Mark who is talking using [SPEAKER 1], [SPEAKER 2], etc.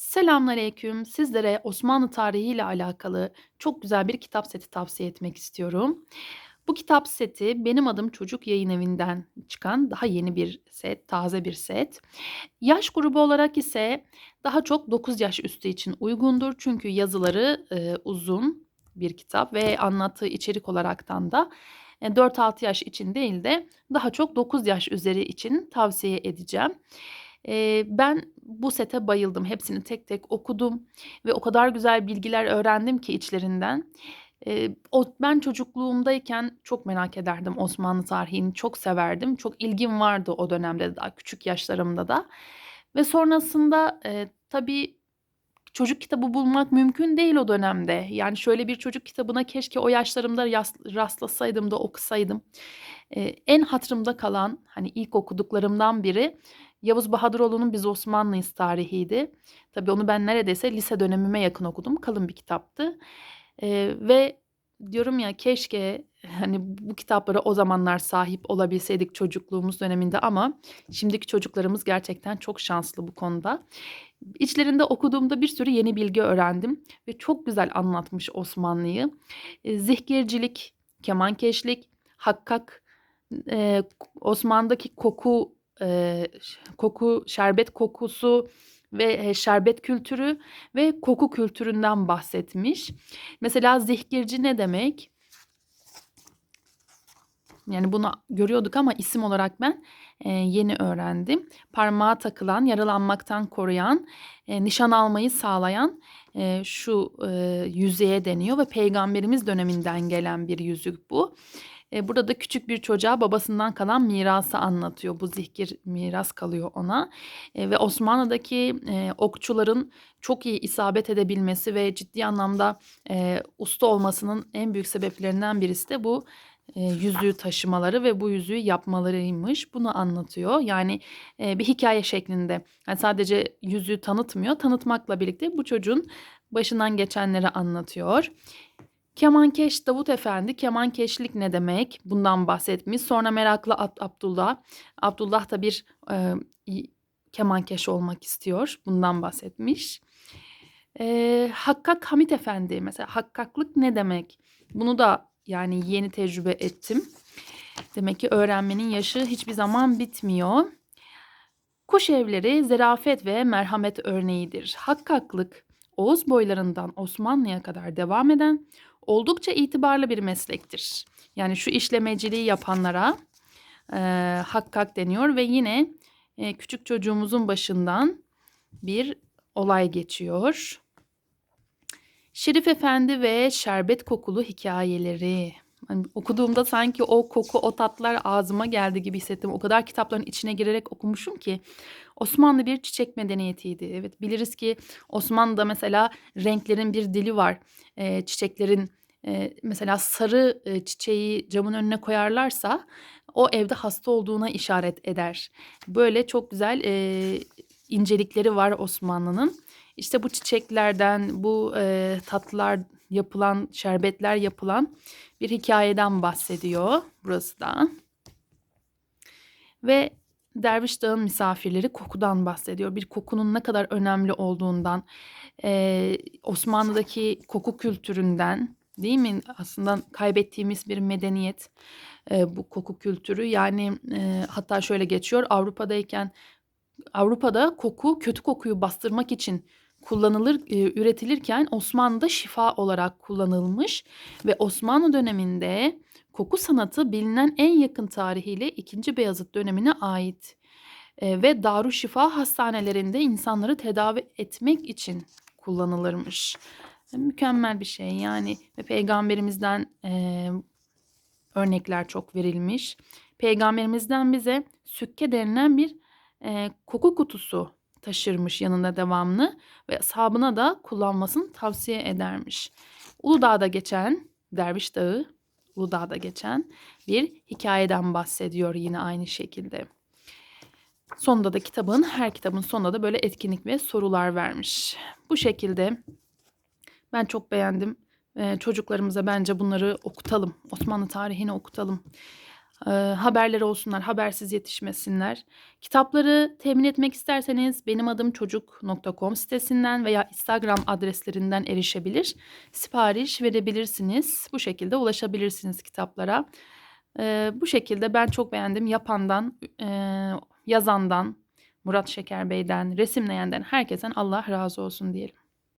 [SPEAKER 1] Selamünaleyküm. Sizlere Osmanlı tarihi ile alakalı çok güzel bir kitap seti tavsiye etmek istiyorum. Bu kitap seti Benim Adım Çocuk Yayınevi'nden çıkan daha yeni bir set, taze bir set. Yaş grubu olarak ise daha çok 9 yaş üstü için uygundur. Çünkü yazıları e, uzun bir kitap ve anlattığı içerik olaraktan da e, 4-6 yaş için değil de daha çok 9 yaş üzeri için tavsiye edeceğim. Eee, ben bu sete bayıldım. Hepsini tek tek okudum ve o kadar güzel bilgiler öğrendim ki içlerinden. Eee, o ben çocukluğumdayken çok merak ederdim Osmanlı tarihini, çok severdim. Çok ilgim vardı o dönemde de daha küçük yaşlarımda da ve sonrasında, eee, tabii çocuk kitabı bulmak mümkün değil o dönemde. Yani şöyle bir çocuk kitabına keşke o yaşlarımda rastlasaydım da okusaydım. Eee, en hatırımda kalan, hani, ilk okuduklarımdan biri Yavuz Bahadıroğlu'nun Biz Osmanlıyız tarihiydi. Tabii onu ben neredeyse lise dönemime yakın okudum. Kalın bir kitaptı. Eee, ve diyorum ya keşke, hani, bu kitaplara o zamanlar sahip olabilseydik çocukluğumuz döneminde ama şimdiki çocuklarımız gerçekten çok şanslı bu konuda. İçlerinde okuduğumda bir sürü yeni bilgi öğrendim ve çok güzel anlatmış Osmanlı'yı. Zihgircilik, kemankeşlik, hakkak, Osmanlı'daki koku, eee, koku, şerbet kokusu ve, eee, şerbet kültürü ve koku kültüründen bahsetmiş. Mesela zihgirci ne demek? Yani bunu görüyorduk ama isim olarak ben, eee, yeni öğrendim. Parmağa takılan, yaralanmaktan koruyan, eee, nişan almayı sağlayan, eee, şu, eee, yüzeye deniyor ve Peygamberimiz döneminden gelen bir yüzük bu. Eee, burada da küçük bir çocuğa babasından kalan mirası anlatıyor. Bu zihgir miras kalıyor ona. Eee, ve Osmanlı'daki, eee, okçuların çok iyi isabet edebilmesi ve ciddi anlamda, usta olmasının en büyük sebeplerinden birisi de bu, yüzüğü taşımaları ve bu yüzüğü yapmalarıymış. Bunu anlatıyor. Yani, bir hikâye şeklinde. Yani sadece yüzüğü tanıtmıyor, tanıtmakla birlikte bu çocuğun başından geçenleri anlatıyor. Kemankeş Davut Efendi, kemankeşlik ne demek? Bundan bahsetmiş. Sonra meraklı Ab Abdullah. Abdullah da bir, i kemankeş olmak istiyor. Bundan bahsetmiş. Eee, Hakkak Hamit Efendi mesela hakkaklık ne demek? Bunu da yani yeni tecrübe ettim. Demek ki öğrenmenin yaşı hiçbir zaman bitmiyor. Kuş evleri zarafet ve merhamet örneğidir. Hakkaklık Oğuz boylarından Osmanlı'ya kadar devam eden oldukça itibarlı bir meslektir. Yani şu işlemeciliği yapanlara eee, hakkak deniyor ve yine eee, küçük çocuğumuzun başından bir olay geçiyor. Şerif Efendi ve şerbet kokulu hikayeleri. Hani okuduğumda sanki o koku, o tatlar ağzıma geldi gibi hissettim. O kadar kitapların içine girerek okumuşum ki. Osmanlı bir çiçek medeniyetiydi. Evet biliriz ki Osmanlı'da mesela renklerin bir dili var. Eee, çiçeklerin eee, mesela sarı eee, çiçeği camın önüne koyarlarsa o evde hasta olduğuna işaret eder. Böyle çok güzel eee, incelikleri var Osmanlı'nın. İşte bu çiçeklerden, bu eee, tatlılar yapılan, şerbetler yapılan bir hikayeden bahsediyor burası da. Ve Derviş Dağ'ın misafirleri kokudan bahsediyor. Bir kokunun ne kadar önemli olduğundan, eee, Osmanlı'daki koku kültüründen, değil mi? Aslında kaybettiğimiz bir medeniyet eee, bu koku kültürü. Yani eee, hatta şöyle geçiyor. Avrupa'dayken Avrupa'da koku kötü kokuyu bastırmak için kullanılır, eee, üretilirken Osmanlı'da şifa olarak kullanılmış ve Osmanlı döneminde koku sanatı bilinen en yakın tarihiyle 2. Beyazıt dönemine ait. Eee, ve Darüşşifa hastanelerinde insanları tedavi etmek için kullanılırmış. Mükemmel bir şey yani ve peygamberimizden eee, örnekler çok verilmiş. Peygamberimizden bize sükke denilen bir eee, koku kutusu taşırmış yanında devamlı ve ashabına da kullanmasını tavsiye edermiş. Uludağ'da geçen Derviş Dağı, Uludağ'da geçen bir hikayeden bahsediyor yine aynı şekilde. Sonunda da kitabın, her kitabın sonunda da böyle etkinlik ve sorular vermiş. Bu şekilde ben çok beğendim. Eee, çocuklarımıza bence bunları okutalım. Osmanlı tarihini okutalım. Eee, haberleri olsunlar, habersiz yetişmesinler. Kitapları temin etmek isterseniz benim adım çocuk.com sitesinden veya Instagram adreslerinden erişebilir, sipariş verebilirsiniz. Bu şekilde ulaşabilirsiniz kitaplara. Eee, bu şekilde ben çok beğendim. Yapandan, eee, yazandan, Murat Şeker Bey'den, resimleyenden herkesten Allah razı olsun diyelim.